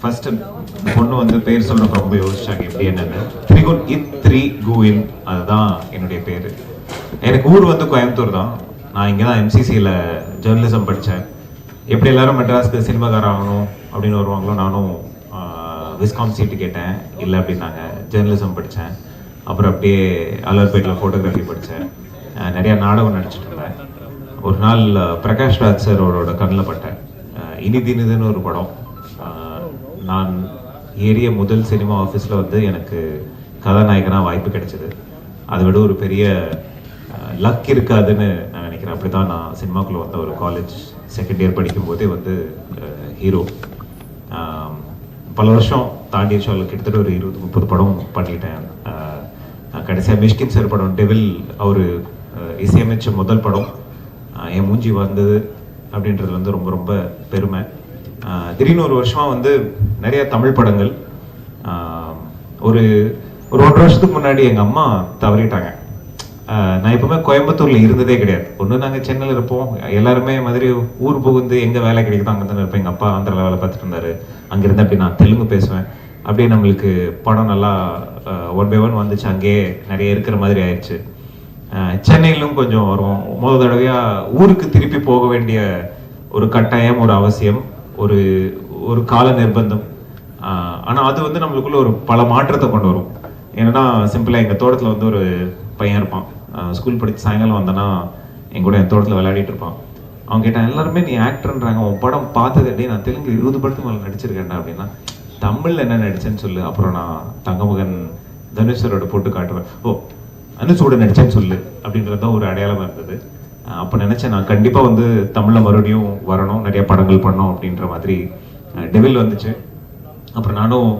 First பொண்ணு வந்து பேர் சொல்றப்ப ரொம்ப யோசிச்சாங்க எப்படி என்னன்னு. திரிகுன் இத் த்ரீ குவின் அதுதான் என்னுடைய பேர். எனக்கு ஊர் வந்து கோயம்புத்தூர் தான். நான் இங்கே தான் எம்சிசியில் ஜேர்னலிசம் படித்தேன் எப்படி எல்லாரும் மெட்ராஸ்க்கு சினிமாக்கார ஆகணும் அப்படின்னு வருவாங்களோ நானும் விஸ்காம் சீட்டு கேட்டேன். இல்லை அப்படின்னாங்க. ஜேர்னலிசம் படித்தேன் அப்புறம் அப்படியே அலர்பேட்டில் ஃபோட்டோகிராஃபி படித்தேன் நிறையா நாடகம் நடிச்சிட்டு இருந்தேன். ஒரு நாள் பிரகாஷ் ராஜ் சார் அவரோட கண்ணில் பட்டேன். இனி தினிதுன்னு ஒரு படம். நான் ஏறிய முதல் சினிமா ஆஃபீஸில் வந்து எனக்கு கதாநாயகனாக வாய்ப்பு கிடைச்சிது. அதை விட ஒரு பெரிய லக் இருக்காதுன்னு நான் நினைக்கிறேன். அப்படி தான் நான் சினிமாக்குள்ளே வந்த ஒரு காலேஜ் செகண்ட் இயர் படிக்கும்போதே வந்து ஹீரோ பல வருஷம் தாண்டி ஷோவில் கிட்டத்தட்ட ஒரு இருபது முப்பது படம் பண்ணிட்டேன். கடைசியாக மிஷ்கின் சார் படம் டெவில் அவர் இசையமைச்ச முதல் படம் என் மூஞ்சி வந்தது அப்படின்றது வந்து ரொம்ப ரொம்ப பெருமை. திடீர்னு ஒரு வருஷமாக வந்து நிறைய தமிழ் படங்கள் ஒரு ஒரு ஒன்றரை வருஷத்துக்கு முன்னாடி எங்கள் அம்மா தவறிட்டாங்க. நான் எப்பவுமே கோயம்புத்தூரில் இருந்ததே கிடையாது. ஒன்று நாங்கள் சென்னையில் இருப்போம். எல்லாருமே மாதிரி ஊர் புகுந்து எங்கே வேலை கிடைக்குதோ அங்கே தானே இருப்பேன். எங்கள் அப்பா ஆந்திராவில் வேலை பார்த்துட்டு இருந்தார். அங்கேருந்து அப்படி நான் தெலுங்கு பேசுவேன். அப்படியே நம்மளுக்கு படம் நல்லா ஒன் பை ஒன் வந்துச்சு. அங்கேயே நிறைய இருக்கிற மாதிரி ஆயிடுச்சு. சென்னையிலும் கொஞ்சம் வரும் முதல் தடவையாக ஊருக்கு திருப்பி போக வேண்டிய ஒரு கட்டாயம் ஒரு அவசியம். ஒரு ஒரு கால நிர்பந்தம். ஆனால் அது வந்து நம்மளுக்குள்ள ஒரு பல மாற்றத்தை கொண்டு வரும். ஏன்னா சிம்பிளாக எங்கள் தோட்டத்தில் வந்து ஒரு பையன் இருப்பான். ஸ்கூல் படித்து சாயங்காலம் வந்தேன்னா என் கூட என் தோட்டத்தில் விளையாடிட்டு இருப்பான். அவங்க கேட்டான் எல்லாருமே நீ ஆக்டர்ன்றாங்க உன் படம் பார்த்தது எப்படி? நான் தெலுங்கு இருபது படத்துக்கு மேலே நடிச்சிருக்கேன்டா அப்படின்னா தமிழில் என்ன நடிச்சேன்னு சொல்லு. அப்புறம் நான் தங்கமகன் தனுஷரோட போட்டு காட்டுவேன் ஓ அனுசோட நடிச்சேன்னு சொல்லு அப்படின்றது தான் ஒரு அடையாளமாக இருந்தது. அப்போ நினச்சேன் நான் கண்டிப்பாக வந்து தமிழில் மறுபடியும் வரணும் நிறைய படங்கள் பண்ணோம் அப்படின்ற மாதிரி டெவில் வந்துச்சு. அப்புறம் நானும்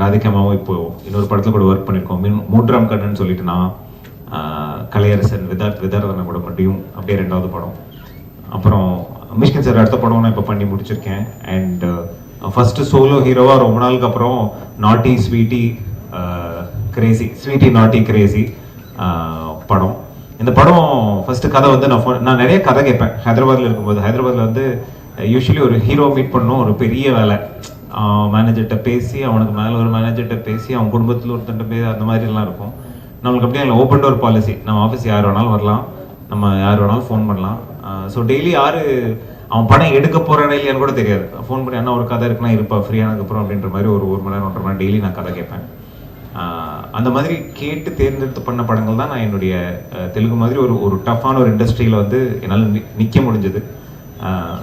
ராதிகாமாவும் இப்போ இன்னொரு படத்தில் கூட ஒர்க் பண்ணியிருக்கோம் மீன் மூன்றாம் கண்ணுன்னு சொல்லிட்டு நான் கலையரசன் விதார்த் விதார்த்தனை கூட மட்டும் அப்படியே ரெண்டாவது படம். அப்புறம் மிஷ்கின் சார் அடுத்த படம் நான் இப்போ பண்ணி முடிச்சிருக்கேன். அண்ட் ஃபஸ்ட்டு சோலோ ஹீரோவாக ரொம்ப நாளுக்கு அப்புறம் naughty sweety crazy sweety naughty crazy படம். இந்த படம் ஃபர்ஸ்ட் கதை வந்து நான் நான் நிறைய கதை கேட்பேன். ஹைதராபாத்ல இருக்கும்போது. ஹைதராபாத்ல வந்து யூஸ்வலி ஒரு ஹீரோ மீட் பண்ணும். ஒரு பெரிய வேலை. மேனேஜர்கிட்ட பேசி அவனுக்கு மேலே ஒரு மேனேஜர்கிட்ட பேசி அவன் குடும்பத்தில் ஒருத்தன்ட்ட பேசி அந்த மாதிரிலாம் இருக்கும். நம்மளுக்கு அப்படியே இல்லை. ஓப்பன் டோர் பாலிசி நம்ம ஆஃபீஸ் யார் வேணாலும் வரலாம். நம்ம யார் வேணாலும் ஃபோன் பண்ணலாம். ஸோ டெய்லி யார் அவன் படம் எடுக்க போகிறானே இல்லையான்னு கூட தெரியாது. ஃபோன் பண்ணி அண்ணா ஒரு கதை இருக்குன்னா இருப்பா. ஃப்ரீயானதுக்கப்புறம் அப்படின்ற மாதிரி ஒரு ஒரு மணி நேரம் ஒன்றரை மணி நேரம் டெய்லி நான் கதை கேட்பேன். அந்த மாதிரி கேட்டு தேர்ந்தெடுத்து பண்ண படங்கள் தான் நான் என்னுடைய தெலுங்கு மாதிரி ஒரு ஒரு டஃப்பான ஒரு இண்டஸ்ட்ரியில் வந்து என்னால் நி- முடிஞ்சது.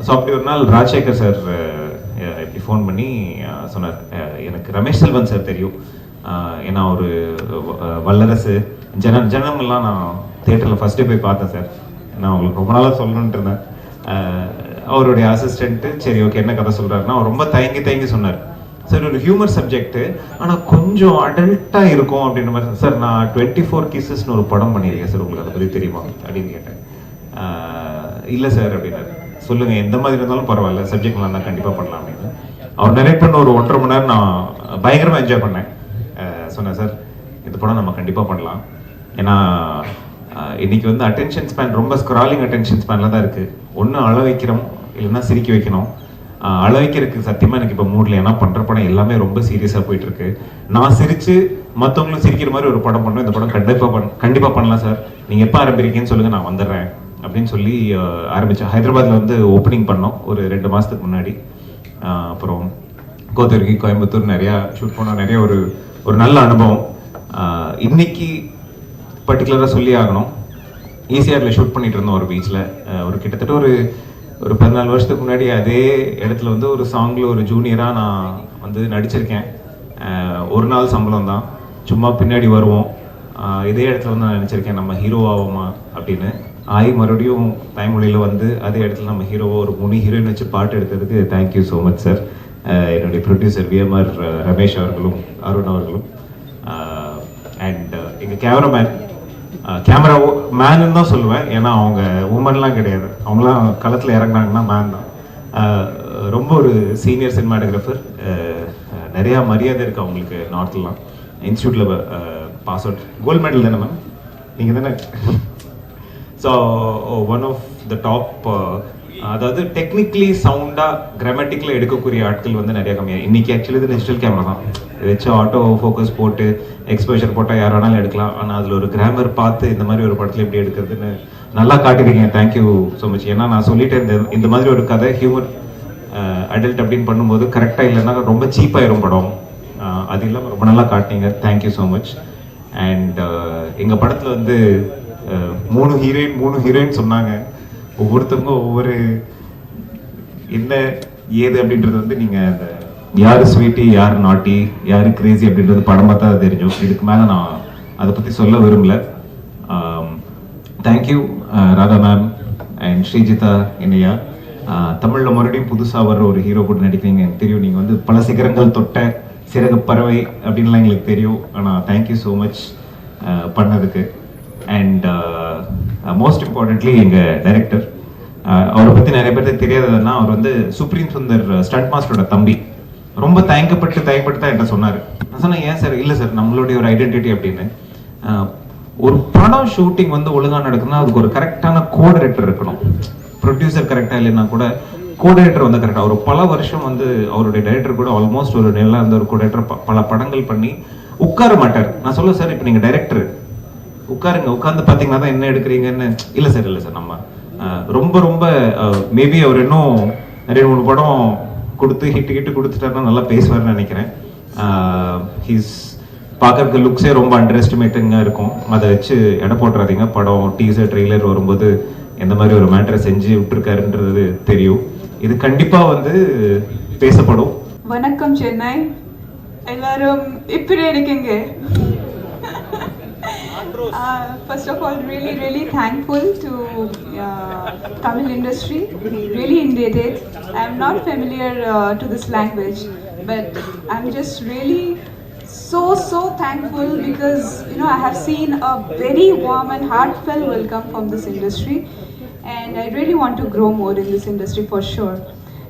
ஸோ அப்படி ஒரு நாள் ராஜசேகர் சார் இப்படி ஃபோன் பண்ணி சொன்னார் எனக்கு ரமேஷ் செல்வன் சார் தெரியும். ஏன்னா ஒரு வல்லரசு. ஜனம் ஜனமெல்லாம் நான் தேட்டரில் ஃபர்ஸ்ட் போய் பார்த்தேன் சார். நான் உங்களுக்கு ரொம்ப நாளாக சொல்லணுன்ட்டு இருந்தேன். அவருடைய அசிஸ்டண்ட்டு சரி ஓகே என்ன கதை சொல்கிறாருன்னா அவர் ரொம்ப தயங்கி தயங்கி சொன்னார். சார் ஒரு ஹியூமர் சப்ஜெக்ட்டு ஆனால் கொஞ்சம் அடல்ட்டாக இருக்கும் அப்படின்ற மாதிரி சார் நான் டுவெண்ட்டி ஃபோர் கிசஸ்னு ஒரு படம் பண்ணியிருக்கேன் சார் உங்களுக்கு அதை பற்றி தெரியுமா? அப்படின்னு கேட்டேன். இல்லை சார் அப்படின்னாரு. சொல்லுங்கள் எந்த மாதிரி இருந்தாலும் பரவாயில்ல சப்ஜெக்ட்லாம் தான் கண்டிப்பாக பண்ணலாம் அப்படின்னு. அவர் நரேட் பண்ண ஒரு ஒன்றரை மணி நேரம் நான் பயங்கரமாக என்ஜாய் பண்ணேன். சொன்னேன் சார் இந்த படம் நம்ம கண்டிப்பாக பண்ணலாம். ஏன்னா இன்னைக்கு வந்து அட்டென்ஷன் ஸ்பேன் ரொம்ப ஸ்க்ராலிங் அட்டென்ஷன் ஸ்பேனில் தான் இருக்குது ஒன்று அழ வைக்கிறோம் இல்லைன்னா சிரிக்க வைக்கணும். ஆஹ் சத்தியமாக எனக்கு இப்போ மூடில் ஏன்னா பண்ணுற படம் எல்லாமே ரொம்ப சீரியஸாக போயிட்டு இருக்கு நான் சிரித்து மற்றவங்களும் சிரிக்கிற மாதிரி ஒரு படம் பண்ணோம். இந்த படம் கண்டிப்பாக பண்ண கண்டிப்பாக பண்ணலாம் சார். நீங்கள் எப்போ ஆரம்பிக்கிறீங்கன்னு சொல்லுங்கள் நான் வந்துடுறேன். அப்படின்னு சொல்லி ஆரம்பித்தேன் ஹைதராபாத்தில் வந்து ஓப்பனிங் பண்ணோம். ஒரு ரெண்டு மாதத்துக்கு முன்னாடி. அப்புறம் கோத்தகிரி கோயம்புத்தூர் நிறையா ஷூட் பண்ணோம். நிறைய ஒரு ஒரு நல்ல அனுபவம். இன்னைக்கு பர்டிகுலராக சொல்லி ஆகணும். ஈசிஆரில் ஷூட் பண்ணிட்டு இருந்தோம் ஒரு பீச்சில் ஒரு கிட்டத்தட்ட ஒரு ஒரு பதினாலு வருஷத்துக்கு முன்னாடி அதே இடத்துல வந்து ஒரு சாங்கில் ஒரு ஜூனியராக நான் வந்து நடிச்சிருக்கேன். ஒரு நாள் சம்பளம் தான் சும்மா பின்னாடி வருவோம். இதே இடத்துல வந்து நான் நினச்சிருக்கேன் நம்ம ஹீரோ ஆவோமா அப்படின்னு. ஆய் மறுபடியும் தாய்மொழியில் வந்து அதே இடத்துல நம்ம ஹீரோவோ ஒரு முனி ஹீரோயின் வச்சு பாட்டு எடுத்ததுக்கு thank you so much sir என்னுடைய ப்ரொடியூசர் விஎம்ஆர் ரமேஷ் அவர்களும் அருண் அவர்களும். அண்ட் எங்கள் கேமராமேன் கேமரா மேனுன்னு தான் சொல்லுவேன். ஏன்னா அவங்க உமன்லாம் கிடையாது. அவங்களாம் களத்தில் இறங்குனாங்கன்னா மேன் தான். ரொம்ப ஒரு சீனியர் சினிமாட்டோகிராஃபர் நிறையா மரியாதை இருக்குது அவங்களுக்கு நார்த்லாம் இன்ஸ்டியூட்டில் பாஸ் அவுட் கோல்டு மெடல் தானே மேம் நீங்கள் தானே? So one of the top அதாவது டெக்னிக்கலி சவுண்டா கிராமட்டிக்கலா எடுக்கக்கூடிய ஆட்கள் வந்து நிறைய கம்மியா. இன்னைக்கு ஆக்சுவலி இது டிஜிட்டல் கேமரா தான். வச்சு ஆட்டோ ஃபோக்கஸ் போட்டு எக்ஸ்போஷர் போட்டால் யார் வேணாலும் எடுக்கலாம். ஆனால் அதில் ஒரு கிராமர் பார்த்து இந்த மாதிரி ஒரு படத்தில் எப்படி எடுக்கிறதுன்னு நல்லா காட்டிருக்கீங்க. தேங்க்யூ ஸோ மச் ஏன்னா நான் சொல்லிட்டேன் இந்த இந்த மாதிரி ஒரு கதை ஹியூமர் அடல்ட் அப்படின்னு பண்ணும்போது கரெக்டாக இல்லைன்னா ரொம்ப சீப்பாயிரும் படம். அது இல்லாமல் ரொம்ப நல்லா காட்டினீங்க. Thank you so much and எங்கள் படத்தில் வந்து மூணு ஹீரோயின் மூணு ஹீரோயின் சொன்னாங்க. ஒவ்வொருத்தவங்க ஒவ்வொரு என்ன ஏது அப்படின்றது வந்து நீங்கள் அந்த யார் ஸ்வீட்டி யார் நாட்டி யார் கிரேசி அப்படின்றது படம் பார்த்தா அது தெரியும் இதுக்கு மேலே நான் அதை பற்றி சொல்ல விரும்பல. Thank you Radha ma'am and Srijitha என்னையா. தமிழில் மறுபடியும் புதுசாக வர்ற ஒரு ஹீரோ கூட நடிக்கிறீங்க. எனக்கு தெரியும் நீங்கள் வந்து பல சிகரங்கள் தொட்ட சிறகு பறவை அப்படின்லாம் எங்களுக்கு தெரியும். ஆனால் தேங்க்யூ ஸோ மச் பண்ணதுக்கு. அண்ட் மோஸ்ட் இம்பார்ட்டன்ட்லி எங்கள் டைரக்டர் அவரை பற்றி நிறைய பேருக்கு தெரியாததுன்னா அவர் வந்து சுப்ரீம் சுந்தர் ஸ்டண்ட் மாஸ்டரோட தம்பி. ரொம்ப தயங்கப்பட்டு தயங்கப்பட்டு தான் என்கிட்ட சொன்னார். நான் சொன்னேன் ஏன் சார் இல்லை சார் நம்மளுடைய ஒரு ஐடென்டிட்டி அப்படின்னு. Uh, ஒரு படம் ஷூட்டிங் வந்து ஒழுங்காக நடக்குதுன்னா அதுக்கு ஒரு கரெக்டான கோடைரக்டர் இருக்கணும். ப்ரொடியூசர் கரெக்டாக இல்லைன்னா கூட கோடிரேட்டர் வந்து கரெக்டாக ஒரு பல வருஷம் வந்து அவருடைய டைரக்டர் கூட ஆல்மோஸ்ட் ஒரு நல்லா இருந்த ஒரு கோடிரேட்டர் பல படங்கள் பண்ணி உட்கார மாட்டார். நான் சொல்ல சார் இப்போ நீங்கள் டைரக்டர் உட்காருங்க உட்காந்து பார்த்தீங்கன்னா தான் என்ன எடுக்கிறீங்கன்னு. இல்லை சார் இல்லை சார் நம்ம ரொம்ப ரொம்ப மேபி அவர் இன்னும் நிறைய மூணு படம் கொடுத்து ஹிட்டு ஹிட்டு கொடுத்துட்டாருன்னா நல்லா பேசுவார்னு நினைக்கிறேன். ஹீஸ் பார்க்கறதுக்கு லுக்ஸே ரொம்ப அண்டர் எஸ்டிமேட்டிங்காக இருக்கும். அதை வச்சு எடை போட்டுறாதீங்க. படம் டீசர் ட்ரெய்லர் வரும்போது எந்த மாதிரி ஒரு மேட்டரை செஞ்சு விட்டுருக்காருன்றது தெரியும். இது கண்டிப்பாக வந்து பேசப்படும். வணக்கம் சென்னை. எல்லாரும் இப்படி இருக்கீங்க. Uh, first of all, really, really thankful to uh, Tamil industry. Really indebted. I'm not familiar uh, to this language, but I'm just really so so thankful because you know I have seen a very warm and heartfelt welcome from this industry, and I really want to grow more in this industry for sure.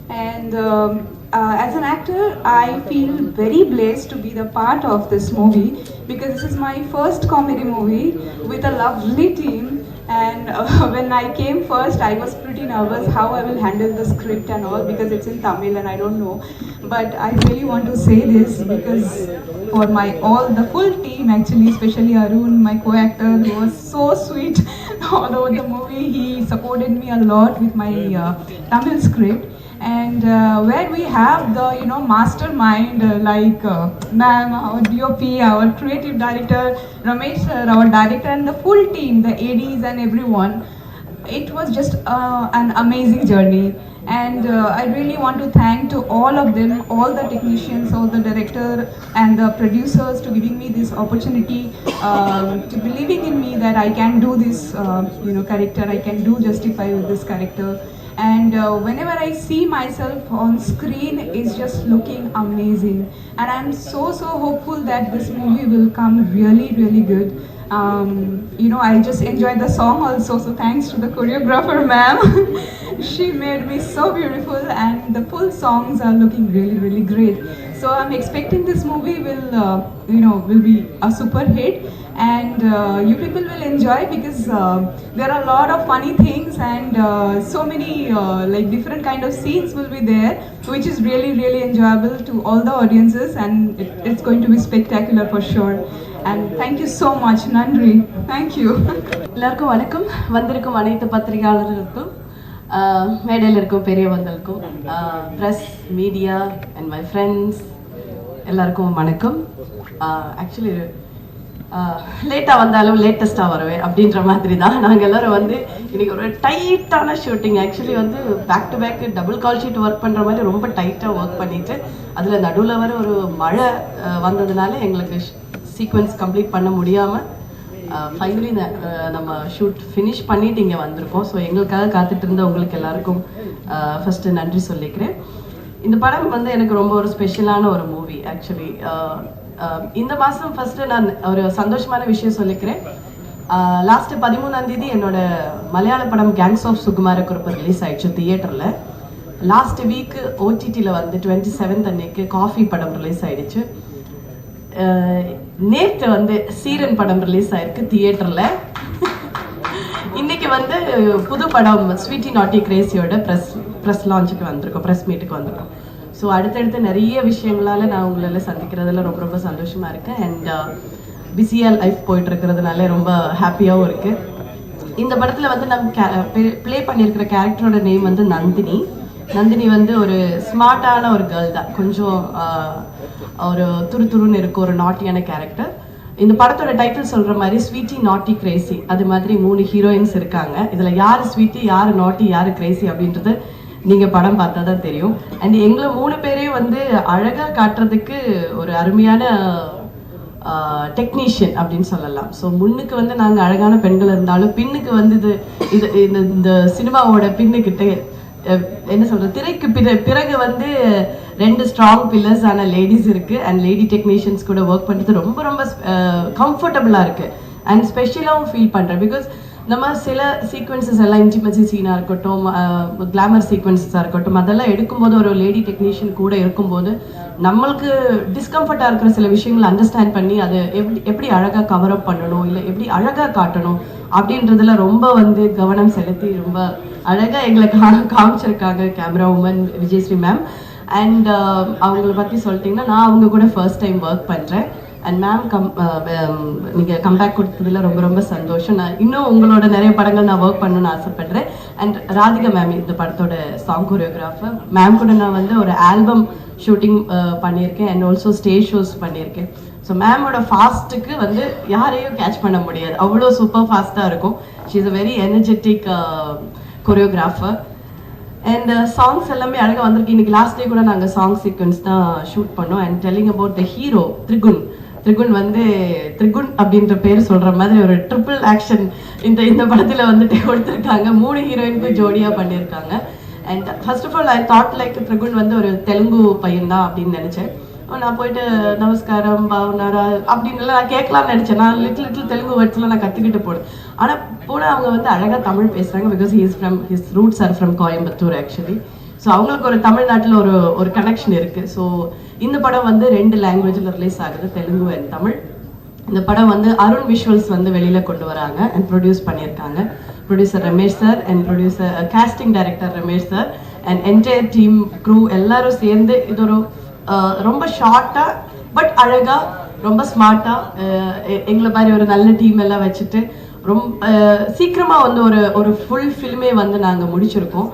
And um, uh, as an actor, I feel very blessed to be the part of this movie because this is my first comedy movie with a lovely team. And uh, when I came first, I was pretty nervous how I will handle the script and all because it's in Tamil and I don't know. But I really want to say this because for my all the full team actually, especially Arun, my co-actor, who was so sweet all over the movie. He supported me a lot with my uh, Tamil script and uh, where we have the you know mastermind uh, like uh, ma'am our dop our creative director ramesh sir our director and the full team the ads and everyone it was just uh, an amazing journey. And uh, i really want to thank to all of them all the technicians all the director and the producers to giving me this opportunity um, to believing in me that i can do this uh, you know character i can do justify with this character and uh, whenever i see myself on screen it's just looking amazing. And i'm so so hopeful that this movie will come really really good. Um, you know i just enjoyed the song also so thanks to the choreographer ma'am. She made me so beautiful and the full songs are looking really really great. So i'm expecting this movie will uh, you know will be a super hit and uh, you people will enjoy because uh, there are a lot of funny things and uh, so many uh, like different kind of scenes will be there which is really really enjoyable to all the audiences and it, it's going to be spectacular for sure and thank you so much nandri thank you எல்லாருக்கும் வணக்கம் வந்திருக்கும் அனைத்து பத்திரிகையாளர்களுக்கும் ஆஹ், மேடையில் இருக்கும் பெரியவங்களுக்கும் press media and my friends எல்லாருக்கும் வணக்கம் actually லேட்டாக வந்தாலும் லேட்டஸ்ட்டாக வருவேன் அப்படின்ற மாதிரி தான் நாங்கள் எல்லோரும் வந்து இன்றைக்கி ஒரு டைட்டான ஷூட்டிங் ஆக்சுவலி வந்து back to back double call sheet work பண்ணுற மாதிரி ரொம்ப டைட்டாக ஒர்க் பண்ணிட்டு அதில் நடுவில் வர ஒரு மழை வந்ததுனால எங்களுக்கு சீக்வன்ஸ் கம்ப்ளீட் பண்ண முடியாமல் ஃபைனலி நம்ம ஷூட் ஃபினிஷ் பண்ணிட்டு இங்கே வந்திருக்கோம். ஸோ எங்களுக்காக காத்துட்டு இருந்த உங்களுக்கு எல்லாருக்கும் ஃபஸ்ட்டு நன்றி சொல்லிக்கிறேன். இந்த படம் வந்து எனக்கு ரொம்ப ஒரு ஸ்பெஷலான ஒரு மூவி ஆக்சுவலி Um, இந்த மாதம் ஃபஸ்ட்டு நான் ஒரு சந்தோஷமான விஷயம் சொல்லிக்கிறேன். Uh, லாஸ்ட் பதிமூணாம் தேதி என்னோட மலையாள படம் gangs of Sukumara Kurup release ஆயிடுச்சு தியேட்டரில் லாஸ்ட் வீக் ஓடிடியில் வந்து டுவெண்ட்டி செவன்த் அன்னைக்கு காஃபி படம் ரிலீஸ் ஆயிடுச்சு. Uh, நேற்று வந்து சீரன் படம் ரிலீஸ் ஆயிருக்கு தியேட்டரில் இன்னைக்கு வந்து புது படம் ஸ்வீட்டி நாட்டி கிரேசியோட ப்ரெஸ் ப்ரெஸ் லான்ச்சுக்கு வந்திருக்கோம் ப்ரெஸ் மீட்டுக்கு வந்திருக்கோம். ஸோ அடுத்தடுத்து நிறைய விஷயங்களால நான் உங்களால் சந்திக்கிறதுல ரொம்ப ரொம்ப சந்தோஷமா இருக்கேன். அண்ட் பிஸியாக uh, லைஃப் போயிட்டு இருக்கிறதுனால ரொம்ப ஹாப்பியாகவும் இருக்கு. இந்த படத்தில் வந்து நம்ம ப்ளே பண்ணியிருக்கிற கேரக்டரோட நேம் வந்து நந்தினி. நந்தினி வந்து ஒரு ஸ்மார்ட்டான ஒரு கேர்ள் தான். கொஞ்சம் ஒரு துரு துருன்னு இருக்கும் ஒரு நாட்டியான கேரக்டர் இந்த படத்தோட டைட்டில் சொல்கிற மாதிரி ஸ்வீட்டி நாட்டி கிரேசி அது மாதிரி மூணு ஹீரோயின்ஸ் இருக்காங்க. இதில் யார் ஸ்வீட்டி யார் நாட்டி யார் கிரேசி அப்படின்றது நீங்க படம் பார்த்தா தான் தெரியும். அண்ட் எங்களை மூணு பேரையும் வந்து அழகா காட்டுறதுக்கு ஒரு அருமையான டெக்னீஷியன் அப்படின்னு சொல்லலாம். ஸோ முன்னுக்கு வந்து நாங்கள் அழகான பெண்கள் இருந்தாலும் பின்னுக்கு வந்து இது இது இந்த இந்த சினிமாவோட பின்னுக்கிட்ட என்ன சொல்றது திரைக்கு பிற பிறகு வந்து ரெண்டு ஸ்ட்ராங் பில்லர்ஸ் ஆன லேடிஸ் இருக்கு. அண்ட் லேடி டெக்னீஷியன்ஸ் கூட ஒர்க் பண்ணுறது ரொம்ப ரொம்ப கம்ஃபர்டபுளாக இருக்கு. அண்ட் ஸ்பெஷலாகவும் ஃபீல் பண்ணுறேன் பிகாஸ் நம்ம சில சீக்வன்சஸ் எல்லாம் இன்டிமசி சீனாக இருக்கட்டும் கிளாமர் சீக்வன்சஸாக இருக்கட்டும் அதெல்லாம் எடுக்கும்போது ஒரு லேடி டெக்னீஷியன் கூட இருக்கும்போது நம்மளுக்கு டிஸ்கம்ஃபர்ட்டாக இருக்கிற சில விஷயங்களை அண்டர்ஸ்டாண்ட் பண்ணி அதை எப்படி எப்படி அழகாக கவர் அப் பண்ணணும் இல்லை எப்படி அழகாக காட்டணும் அப்படின்றதுல ரொம்ப வந்து கவனம் செலுத்தி ரொம்ப அழகாக எங்களை கா காமிச்சிருக்காங்க camera woman Vijayasri ma'am and அவங்கள பற்றி சொல்லிட்டிங்கன்னா நான் அவங்க கூட ஃபர்ஸ்ட் டைம் ஒர்க் பண்ணுறேன் அண்ட் மேம் கம் நீங்கள் கம்பேக் கொடுத்ததுல ரொம்ப ரொம்ப சந்தோஷம். நான் இன்னும் உங்களோட நிறைய படங்கள் நான் ஒர்க் பண்ணணும்னு ஆசைப்பட்றேன். அண்ட் ராதிகா மேம் இந்த படத்தோட சாங் கொரியோகிராஃபர் மேம் கூட நான் வந்து ஒரு ஆல்பம் ஷூட்டிங் uh, பண்ணியிருக்கேன். அண்ட் ஆல்சோ ஸ்டேஜ் ஷோஸ் பண்ணியிருக்கேன். ஸோ மேமோட ஃபாஸ்ட்டுக்கு வந்து யாரையும் கேட்ச் பண்ண முடியாது. அவ்வளோ சூப்பர் ஃபாஸ்ட்டாக இருக்கும். She is a very energetic choreographer and songs எல்லாமே அழகாக வந்திருக்கு. இன்னைக்கு லாஸ்ட் டே கூட நாங்கள் சாங் சீக்வன்ஸ் தான் ஷூட் பண்ணோம். And telling about the hero Trigun Trigun வந்து த்ரிகுன் அப்படின்ற பேர் சொல்ற மாதிரி ஒரு ட்ரிபிள் ஆக்ஷன் இந்த இந்த படத்துல வந்துட்டு கொடுத்துருக்காங்க. மூணு ஹீரோயினுக்கு ஜோடியா பண்ணியிருக்காங்க. And first of all I thought like Trigun வந்து ஒரு தெலுங்கு பையன் தான் அப்படின்னு நினைச்சேன். நான் போயிட்டு நமஸ்காரம் பாவனாரா அப்படின்னு நான் கேட்கலாம்னு நினைச்சேன். நான் லிட்டில் லிட்டில் தெலுங்கு வேர்ட்ஸ்லாம் நான் கற்றுக்கிட்டு போனேன். ஆனால் போனால் அவங்க வந்து அழகாக தமிழ் பேசுகிறாங்க because he's from his roots are from Coimbatore actually so அவங்களுக்கு ஒரு தமிழ்நாட்டில் ஒரு ஒரு கனெக்ஷன் இருக்குது ஸோ இந்த படம் வந்து ரெண்டு லாங்குவேஜில் ரிலீஸ் ஆகுது தெலுங்கு அண்ட் தமிழ். இந்த படம் வந்து அருண் விஷுவல்ஸ் வந்து வெளியில் கொண்டு வராங்க அண்ட் ப்ரொடியூஸ் பண்ணியிருக்காங்க. Producer Ramesh sir and producer casting director Ramesh sir and entire team crew எல்லாரும் சேர்ந்து இது ஒரு uh, ரொம்ப ஷார்ட்டாக பட் அழகாக ரொம்ப ஸ்மார்ட்டாக uh, எங்களை மாதிரி ஒரு நல்ல டீம் எல்லாம் வச்சுட்டு ரொம்ப uh, சீக்கிரமாக வந்து ஒரு ஒரு ஃபுல் ஃபில்மே வந்து நாங்கள் முடிச்சிருக்கோம்.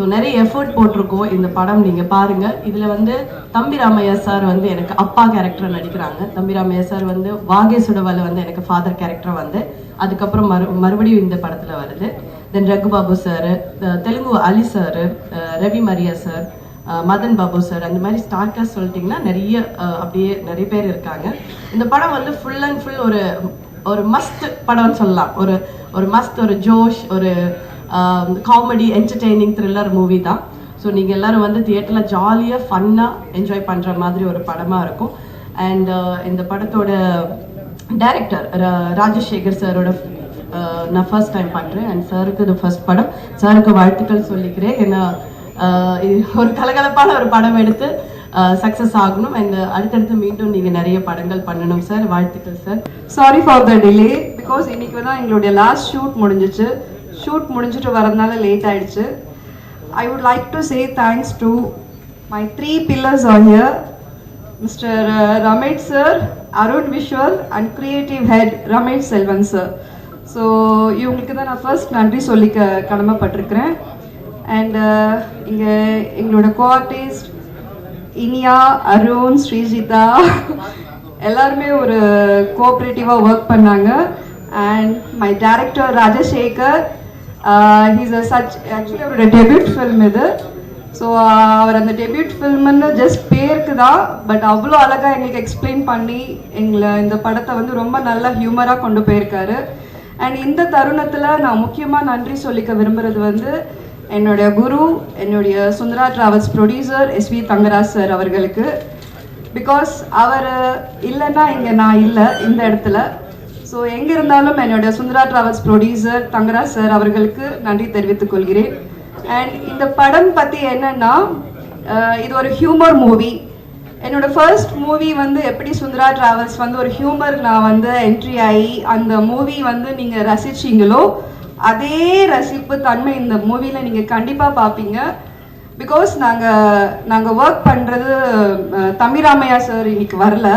ஸோ நிறைய எஃபர்ட் போட்டிருக்கோம் இந்த படம். நீங்கள் பாருங்கள் இதில் வந்து தம்பி ராமையா சார் வந்து எனக்கு அப்பா கேரக்டர் நடிக்கிறாங்க. தம்பி ராமையா சார் வந்து வாகே சுடவல வந்து எனக்கு ஃபாதர் கேரக்டர் வந்து. அதுக்கப்புறம் மறு மறுபடியும் இந்த படத்தில் வருது. Then Raghu Babu sir Telugu Ali sir Ravi Maria sir Madhan Babu sir அந்த மாதிரி ஸ்டார்டர்ஸ் சொல்லிட்டிங்கன்னா நிறைய அப்படியே நிறைய பேர் இருக்காங்க. இந்த படம் வந்து ஃபுல் அண்ட் ஃபுல் ஒரு ஒரு மஸ்ட் படம்னு சொல்லலாம். ஒரு ஒரு மஸ்ட் ஒரு ஜோஷ் ஒரு காமெடி என்டர்டெய்னிங் த்ரில்லர் மூவி தான். ஸோ நீங்கள் எல்லோரும் வந்து தியேட்டரில் ஜாலியாக ஃபன்னாக என்ஜாய் பண்ணுற மாதிரி ஒரு படமாக இருக்கும். அண்ட் இந்த படத்தோட டைரக்டர் ராஜசேகர் சாரோட நான் ஃபர்ஸ்ட் டைம் பண்ணுறேன் அண்ட் சாருக்கு இது ஃபர்ஸ்ட் படம். சாருக்கு வாழ்த்துக்கள் சொல்லிக்கிறேன். ஏன்னா ஒரு கலகலப்பான ஒரு படம் எடுத்து சக்ஸஸ் ஆகணும். அண்ட் அடுத்தடுத்து மீண்டும் நீங்கள் நிறைய படங்கள் பண்ணணும் சார் வாழ்த்துக்கள் sir sorry for the delay because இன்னைக்கு தான் எங்களுடைய லாஸ்ட் ஷூட் முடிஞ்சிச்சு. ஷூட் முடிஞ்சிட்டு வரதுனால லேட் ஆயிடுச்சு. I would like to say thanks to my three pillars are here mister Ramesh sir Arun visual and creative head Ramesh Selvan sir so இவங்களுக்கு தான் நான் ஃபர்ஸ்ட் நன்றி சொல்லிக்க கடமைப்பட்டிருக்கிறேன். அண்ட் uh, இங்கே எங்களோட கோஆர்டிஸ்ட் இனியா அருண் ஸ்ரீஜிதா எல்லாருமே ஒரு கோஆப்ரேட்டிவாக ஒர்க் பண்ணாங்க. And my director Rajasekhar he's a such actually அவரோட டெபியூட் ஃபில்ம் இது. ஸோ uh, அவர் அந்த டெபியூட் ஃபில்ம்னு ஜஸ்ட் பேருக்கு தான் பட் அவ்வளோ அழகாக எங்களுக்கு எக்ஸ்பிளைன் பண்ணி எங்களை இந்த படத்தை வந்து ரொம்ப நல்ல ஹியூமராக கொண்டு போயிருக்காரு. அண்ட் இந்த தருணத்தில் நான் முக்கியமாக நன்றி சொல்லிக்க விரும்புகிறது வந்து என்னுடைய குரு என்னுடைய Sundara travels producer SV Thangaraj sir அவர்களுக்கு. பிகாஸ் அவர் இல்லைன்னா இங்கே நான் இல்லை இந்த இடத்துல. ஸோ எங்கே இருந்தாலும் என்னுடைய Sundara travels producer Thangaraj sir அவர்களுக்கு நன்றி தெரிவித்துக் கொள்கிறேன். அண்ட் இந்த படம் பற்றி என்னன்னா இது ஒரு ஹியூமர் மூவி என்னோட ஃபர்ஸ்ட் மூவி வந்து எப்படி சுந்தரா டிராவல்ஸ் வந்து ஒரு ஹியூமர் நான் வந்து என்ட்ரி ஆகி அந்த மூவி வந்து நீங்கள் ரசிச்சீங்களோ அதே ரசிப்பு தன்மை இந்த மூவியில் நீங்கள் கண்டிப்பாக பார்ப்பீங்க பிகாஸ் நாங்கள் நாங்கள் ஒர்க் பண்ணுறது தம்பிராமையா சார் இன்னைக்கு வரல.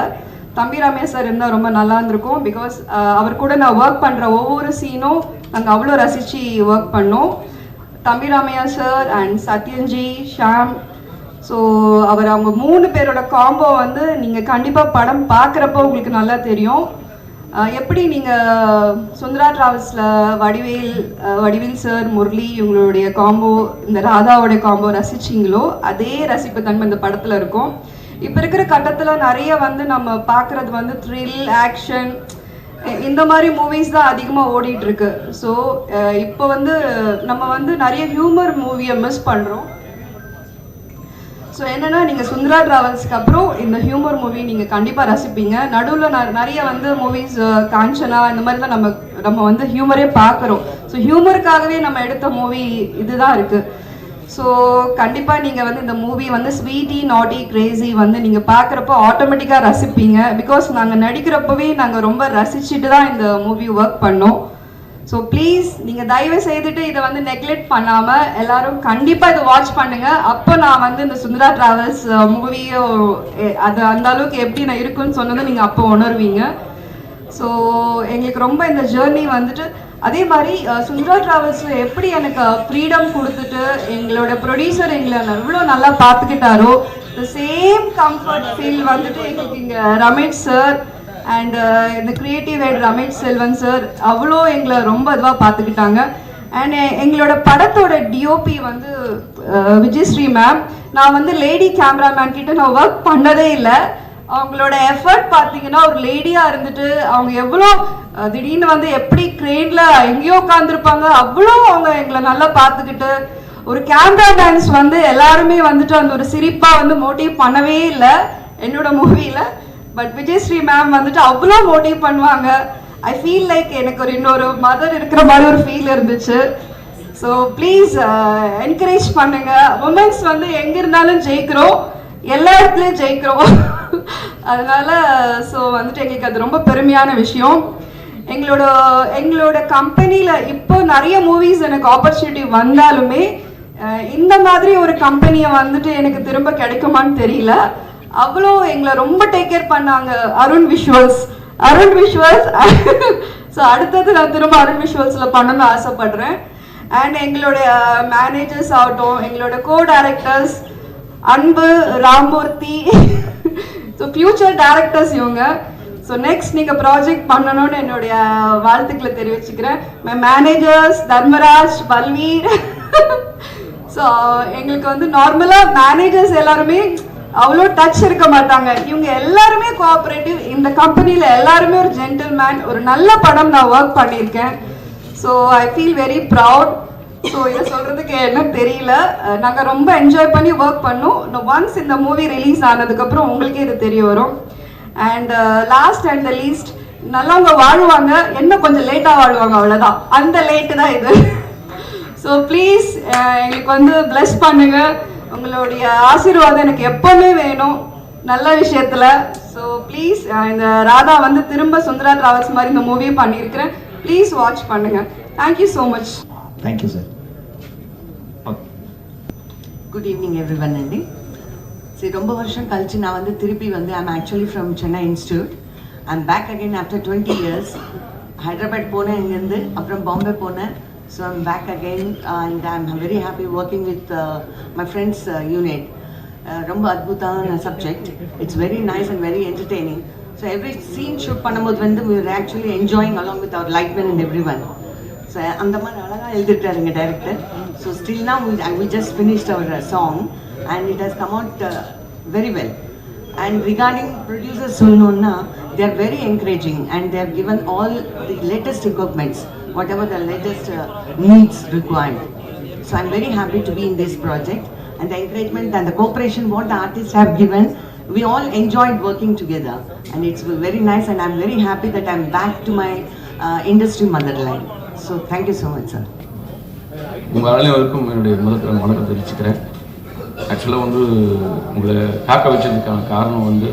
தம்பிராமையா சார் இருந்தால் ரொம்ப நல்லா இருந்திருக்கும். பிகாஸ் அவர் கூட நான் ஒர்க் பண்ணுற ஒவ்வொரு சீனும் நாங்கள் அவ்வளோ ரசித்து ஒர்க் பண்ணோம். Thambi Ramaiah sir and Sathyanji Shaam. So அவர் அவங்க மூணு பேரோட காம்போ வந்து நீங்கள் கண்டிப்பாக படம் பார்க்குறப்போ உங்களுக்கு நல்லா தெரியும். எப்படி நீங்கள் சுந்தரா டிராவல்ஸில் வடிவேல் வடிவேல் சார் முரளி இவங்களுடைய காம்போ இந்த ராதாவோட காம்போ ரசிச்சிங்களோ அதே ரசிப்பு தன்மை இந்த படத்தில் இருக்கும். இப்போ இருக்கிற கட்டத்தில் நிறைய வந்து நம்ம பார்க்குறது வந்து த்ரில் ஆக்ஷன் இந்த மாதிரி மூவிஸ் தான் அதிகமாக ஓடிட்டு இருக்கு. ஸோ இப்போ வந்து நம்ம வந்து நிறைய ஹியூமர் மூவியை மிஸ் பண்ணுறோம் ஸோ என்னன்னா நீங்கள் சுந்தரா டிராவல்ஸ்க்கு அப்புறம் இந்த ஹியூமர் மூவி நீங்கள் கண்டிப்பாக ரசிப்பீங்க. நடுவில் நிறைய வந்து மூவிஸ் காஞ்சனா இந்த மாதிரி தான் நம்ம நம்ம வந்து ஹியூமரே பார்க்குறோம் ஸோ ஹியூமருக்காகவே நம்ம எடுத்த மூவி இதுதான் இருக்குது ஸோ கண்டிப்பாக நீங்கள் வந்து இந்த மூவி வந்து ஸ்வீட்டி நாட்டி கிரேசி வந்து நீங்கள் பார்க்குறப்போ ஆட்டோமேட்டிக்காக ரசிப்பீங்க. பிகாஸ் நாங்கள் நடிக்கிறப்பவே நாங்கள் ரொம்ப ரசிச்சுட்டு தான் இந்த மூவி ஒர்க் பண்ணோம். ஸோ ப்ளீஸ் நீங்கள் தயவு செய்துட்டு இதை வந்து நெக்லெக்ட் பண்ணாமல் எல்லாரும் கண்டிப்பாக இதை வாட்ச் பண்ணுங்கள் அப்போ நான் வந்து இந்த சுந்தரா ட்ராவல்ஸ் மூவியோ uh, அது அந்த அளவுக்கு எப்படி நான் இருக்குன்னு சொன்னதை நீங்கள் அப்போ உணர்வீங்க. ஸோ எங்களுக்கு ரொம்ப இந்த ஜேர்னி வந்துட்டு அதே மாதிரி சுந்தரா டிராவல்ஸில் எப்படி எனக்கு ஃப்ரீடம் கொடுத்துட்டு எங்களோட ப்ரொடியூசர் எங்களை எவ்வளோ நல்லா பார்த்துக்கிட்டாரோ த சேம் கம்ஃபர்ட் ஃபீல் வந்துட்டு எங்களுக்கு இங்கே ரமேஷ் சார் அண்ட் இந்த creative head Ramesh Selvan sir அவ்வளோ எங்களை ரொம்ப இதுவாக பார்த்துக்கிட்டாங்க. அண்ட் எங்களோட படத்தோட டிஓபி வந்து விஜயஸ்ரீ மேம் நான் வந்து லேடி கேமராமேன் கிட்ட நான் ஒர்க் பண்ணதே இல்லை. அவங்களோட எஃபர்ட் பார்த்தீங்கன்னா ஒரு லேடியாக இருந்துட்டு அவங்க எவ்வளோ திடீர்னு வந்து எப்படி க்ரெயினில் எங்கேயோ உட்காந்துருப்பாங்க அவ்வளோ அவங்க எங்களை நல்லா பார்த்துக்கிட்டு ஒரு கேமரா டான்ஸ் வந்து எல்லாருமே வந்துட்டு அந்த ஒரு சிரிப்பாக வந்து மோட்டிவ் பண்ணவே இல்லை என்னோட மூவியில் பட் விஜயஸ்ரீ மேம் வந்துட்டு அவ்வளோ மோட்டிவ் பண்ணுவாங்க. ஐ ஃபீல் லைக் எனக்கு ஒரு இன்னொரு மதர் இருக்கிற மாதிரி ஒரு ஃபீல் இருந்துச்சு. ஸோ ப்ளீஸ் என்கரேஜ் பண்ணுங்க. உமன்ஸ் வந்து எங்க இருந்தாலும் ஜெயிக்கிறோம். எல்லா இடத்துலையும் ஜெயிக்கிறோம். அதனால ஸோ வந்துட்டு எங்களுக்கு அது ரொம்ப பெருமையான விஷயம். எங்களோட எங்களோட கம்பெனியில் இப்போ நிறைய மூவிஸ் எனக்கு ஆப்பர்ச்சுனிட்டி வந்தாலுமே இந்த மாதிரி ஒரு கம்பெனியை வந்துட்டு எனக்கு திரும்ப கிடைக்குமான்னு தெரியல. அவ்வளோ எங்களை ரொம்ப டேக் கேர் பண்ணாங்க Arun visuals Arun visuals so அடுத்தது நான் திரும்ப அருண் விஷுவல்ஸில் பண்ணணும்னு ஆசைப்படுறேன். அண்ட் எங்களுடைய மேனேஜர்ஸ் ஆகட்டும் எங்களோட co directors Anbu Ramoorthy so future directors இவங்க. ஸோ நெக்ஸ்ட் நீங்கள் ப்ராஜெக்ட் பண்ணணும்னு என்னுடைய வாழ்த்துக்களை தெரிவிச்சுக்கிறேன். My managers Dharmaraj Balveer so எங்களுக்கு வந்து நார்மலாக மேனேஜர்ஸ் எல்லாருமே அவ்வளோ டச் இருக்க மாட்டாங்க. இவங்க எல்லாருமே கோஆப்ரேட்டிவ் இந்த கம்பெனியில் எல்லாருமே ஒரு ஜென்டில்மேன் ஒரு நல்ல படம் நான் ஒர்க் பண்ணியிருக்கேன். So I feel very proud so இதை சொல்கிறதுக்கு என்ன தெரியல. நாங்கள் ரொம்ப என்ஜாய் பண்ணி ஒர்க் பண்ணோம். ஒன்ஸ் இந்த மூவி ரிலீஸ் ஆனதுக்கப்புறம் உங்களுக்கே இது தெரிய வரும். And last and the least நல்லவங்க வாழ்வாங்க என்ன கொஞ்சம் லேட்டாக வாழ்வாங்க அவ்வளோதான் அந்த லேட்டு தான் இது. ஸோ ப்ளீஸ் uh, எங்களுக்கு வந்து ப்ளஸ் பண்ணுங்க. உங்களுடைய ஆசீர்வாதம் எனக்கு எப்பவுமே வேணும். நல்ல விஷயத்தில். ஸோ ப்ளீஸ் uh, இந்த ராதா வந்து திரும்ப சுந்தரா ட்ராவல்ஸ் மாதிரி இந்த மூவியை பண்ணியிருக்கிறேன். ப்ளீஸ் வாட்ச் பண்ணுங்க. Thank you so much thank you sir good evening everyone and சரி ரொம்ப வருஷம் கழிச்சு நான் வந்து திருப்பி வந்து I'm actually from Chennai institute I'm back again after twenty years Hyderabad போனேன் இங்கேருந்து அப்புறம் பாம்பே போனேன். So I'm back again and I'm very happy working with my friends unit ரொம்ப அத்புதமான subject it's very nice and very entertaining so every scene shoot பண்ணும்போது வந்து we're actually enjoying along with our life man and everyone so அந்த மாதிரி அழகாக எழுதிட்டாருங்க director so still now we we just finished uh, and it has come out uh, very well and regarding producers சொல்லணும்னா they are very encouraging and they have given all the latest equipments whatever the latest uh, needs required so i'm very happy to be in this project and the encouragement and the cooperation what the artists have given we all enjoyed working together and it's very nice and i'm very happy that i'm back to my uh, industry motherland so thank you so much sir உங்கள் அனைவருக்கும் என்னுடைய முதல் வணக்கம் தெரிவிச்சுக்கிறேன் ஆக்சுவலாக வந்து உங்களை காக்க வச்சதுக்கான காரணம் வந்து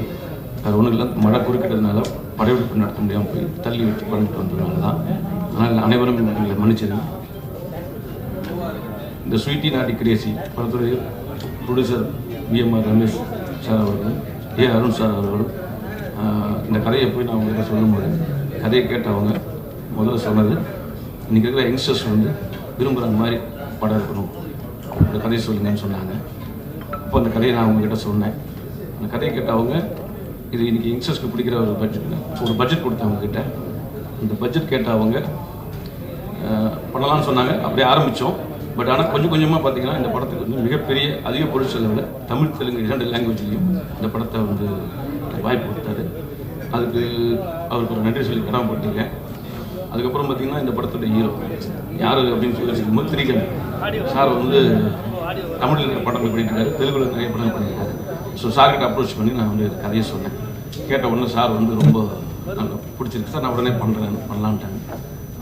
வேறு ஒன்றும் இல்லை மழை குறுக்கிட்டதுனால படையெடுப்பு நடத்த முடியாமல் போய் தள்ளி வச்சு பண்ணிட்டு வந்ததுனால தான் அதனால் அனைவரும் எங்களை மன்னிச்சிருங்க. இந்த ஸ்வீட்டி நாட்டி கிரேசி படத்துடைய ப்ரொடியூசர் விஎம்ஆர் ரமேஷ் சார் அவர்களும் ஏ அருண் சார் அவர்களும் இந்த கதையை போய் நான் உங்ககிட்ட சொல்லும்போது கதையை கேட்டவங்க முதல்ல சொன்னது இன்றைக்கி இருக்கிற யங்ஸ்டர்ஸ் வந்து விரும்புகிற மாதிரி படம் இருக்கணும் இந்த கதையை சொல்லுங்கன்னு சொன்னாங்க. அப்போ அந்த கதையை நான் அவங்ககிட்ட சொன்னேன். அந்த கதையை கேட்டவங்க இது இன்னைக்கு யங்ஸ்டர்ஸ்க்கு பிடிக்கிற ஒரு பட்ஜெட் ஒரு பட்ஜெட் கொடுத்தவங்க கிட்ட இந்த பட்ஜெட் கேட்டவங்க அஹ், பண்ணலாம்னு சொன்னாங்க. அப்படியே ஆரம்பித்தோம் பட் ஆனால் கொஞ்சம் கொஞ்சமாக பார்த்தீங்கன்னா இந்த படத்துக்கு வந்து மிகப்பெரிய அதிக பொருள் செலவில் தமிழ் தெலுங்கு இரண்டு லாங்குவேஜ்லேயும் இந்த படத்தை வந்து வாய்ப்பு கொடுத்தாரு. அதுக்கு அவருக்கு ஒரு நன்றி சொல்லி கடமைப்பட்டிருக்கேன் அதுக்கப்புறம் பார்த்தீங்கன்னா இந்த படத்தோட ஹீரோ யார் அப்படின்னு சொல்லி வச்சுக்கும்போது திரிகன். சார் வந்து தமிழில் இருக்கிற படங்கள் பண்ணியிருக்காரு தெலுங்குல நிறைய படங்கள் பண்ணியிருக்காரு ஸோ சார்கிட்ட அப்ரோச் பண்ணி நான் வந்து கதையை சொன்னேன். கேட்ட உடனே சார் வந்து ரொம்ப நல்லா பிடிச்சிருக்கு. சார் நான் உடனே பண்ணுறேன் பண்ணலான்ட்டாங்க.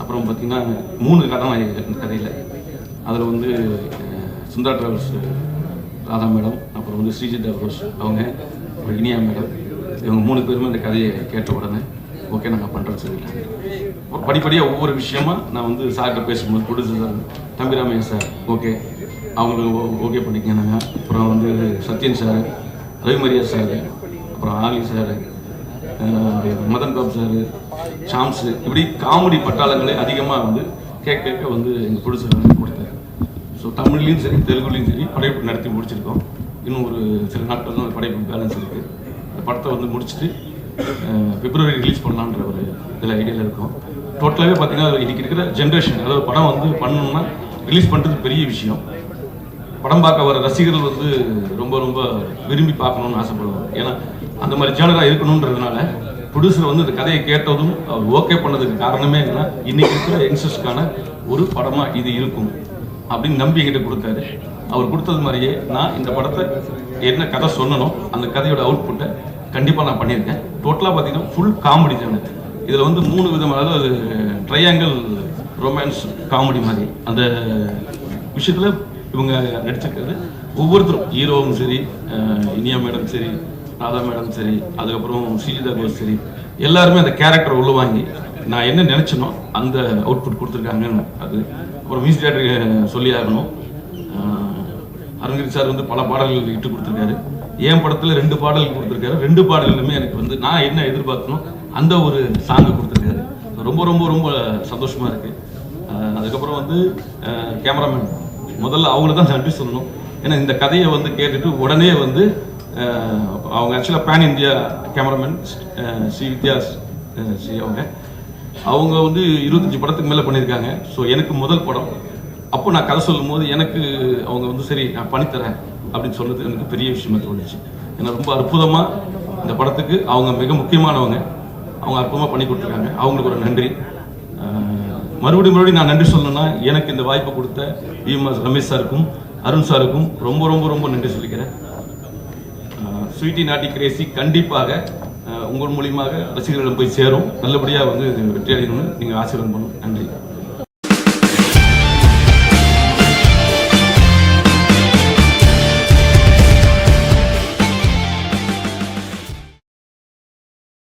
அப்புறம் பார்த்தீங்கன்னா மூணு கதாநாயகர்கள் இந்த கதையில். அதில் வந்து சுந்தர் டிராவல்ஸ் ராதா மேடம் அப்புறம் வந்து ஸ்ரீஜித் டிராவல்ஸ் அவங்க அப்புறம் இனியா மேடம். இவங்க மூணு பேருமே இந்த கதையை கேட்ட உடனே ஓகே நாங்கள் பண்ணுறோன்னு சொல்லிட்டாங்க. படிப்படியாக ஒவ்வொரு விஷயமா நான் வந்து சார்கிட்ட பேசும்போது producer sir Thambi Ramaiah sir okay. அவங்களுக்கு ஓகே பண்ணிக்கனாங்க அப்புறம் வந்து சத்யன் சார் ரவிமரியா சார் அப்புறம் ஆலி சார் மதன் பாபு சார் ஷாம்ஸு இப்படி காமெடி பட்டாளங்களே அதிகமாக வந்து கேட்க கேட்க வந்து எங்கள் ப்ரொடியூசர் வந்து கொடுத்தாரு. ஸோ தமிழ்லையும் சரி தெலுங்குலேயும் சரி படைப்பு நடத்தி முடிச்சிருக்கோம். இன்னும் ஒரு சில நாட்கள் தான் படைப்பு பேலன்ஸ் இருக்குது இந்த படத்தை வந்து முடிச்சுட்டு பிப்ரவரி ரிலீஸ் பண்ணலான்ற ஒரு இதில் ஐடியாவில் இருக்கும். டோட்டலாகவே பார்த்தீங்கன்னா இன்றைக்கி இருக்கிற ஜென்ரேஷன் அதாவது படம் வந்து பண்ணணும்னா ரிலீஸ் பண்ணுறது பெரிய விஷயம். படம் பார்க்க வர ரசிகர்கள் வந்து ரொம்ப ரொம்ப விரும்பி பார்க்கணும்னு ஆசைப்படுவாங்க. ஏன்னா அந்த மாதிரி ஜேனராக இருக்கணுன்றதுனால ப்ரொடியூசர் வந்து இந்த கதையை கேட்டதும் அவர் ஓகே பண்ணதுக்கு காரணமே என்னன்னா இன்னைக்கு இருக்கிற யங்ஸ்டர்ஸ்க்கான ஒரு படமாக இது இருக்கும் அப்படின்னு நம்பி என்கிட்ட கொடுத்தாரு. அவர் கொடுத்தது மாதிரியே நான் இந்த படத்தை என்ன கதை சொன்னனோ அந்த கதையோட அவுட்புட்டை கண்டிப்பாக நான் பண்ணியிருக்கேன். டோட்டலாக பார்த்தீங்கன்னா ஃபுல் காமெடி தான். இதில் வந்து மூணு விதமான அதாவது ட்ரையாங்கிள் ரொமான்ஸ் காமெடி மாதிரி. அந்த விஷயத்தில் இவங்க நடிச்சிருக்கிறது. ஒவ்வொருத்தரும் ஹீரோவும் சரி இனியா மேடம் சரி ராதா மேடம் சரி அதுக்கப்புறம் ஸ்ரீஜிதா கோஸ் சரி எல்லாருமே அந்த கேரக்டர் உள்ள வாங்கி நான் என்ன நினச்சனோ அந்த அவுட்புட் கொடுத்துருக்காங்கன்னு அது. அப்புறம் மியூசிக் டேரக்டர் சொல்லி ஆகணும். அருண்கிரி சார் வந்து பல பாடல்கள் இட்டு கொடுத்துருக்காரு. என் படத்தில் ரெண்டு பாடல்கள் கொடுத்துருக்காரு? ரெண்டு பாடல்களுமே எனக்கு வந்து நான் என்ன எதிர்பார்த்தனோ அந்த ஒரு சாங்கை கொடுத்துருக்காரு. ரொம்ப ரொம்ப ரொம்ப சந்தோஷமாக இருக்குது அதுக்கப்புறம் வந்து கேமராமேன் முதல்ல அவங்களுக்கு தான் நன்றி சொல்லணும். ஏன்னா இந்த கதையை வந்து கேட்டுட்டு உடனே வந்து அவங்க ஆக்சுவலாக pan India cameraman Sri Vidyas Sri அவங்க. அவங்க வந்து இருபத்தஞ்சி படத்துக்கு மேலே பண்ணியிருக்காங்க. ஸோ எனக்கு முதல் படம். அப்போ நான் கதை சொல்லும்போது எனக்கு அவங்க வந்து சரி நான் பண்ணித்தரேன் அப்படின்னு சொன்னது எனக்கு பெரிய விஷயமா தோணுச்சு. ஏன்னா ரொம்ப அற்புதமாக இந்த படத்துக்கு அவங்க மிக முக்கியமானவங்க. அவங்க அற்புதமாக பண்ணி கொடுத்துருக்காங்க. அவங்களுக்கு ஒரு நன்றி. மறுபடியும் மறுபடியும் நான் நன்றி சொல்லணும்னா எனக்கு இந்த வாய்ப்பு கொடுத்த இஎம்எஸ் ரமேஷ் சாருக்கும் அருண் சாருக்கும் ரொம்ப ரொம்ப ரொம்ப நன்றி சொல்லிக்கிறேன். ஸ்வீட்டி நாட்டி கிரேசி கண்டிப்பாக உங்கள் மூலியமாக ரசிகர்களிடம் போய் சேரும். நல்லபடியாக வந்து இது வெற்றி அடையணும்னு நீங்கள் ஆசீர்வாதம் பண்ணணும். நன்றி.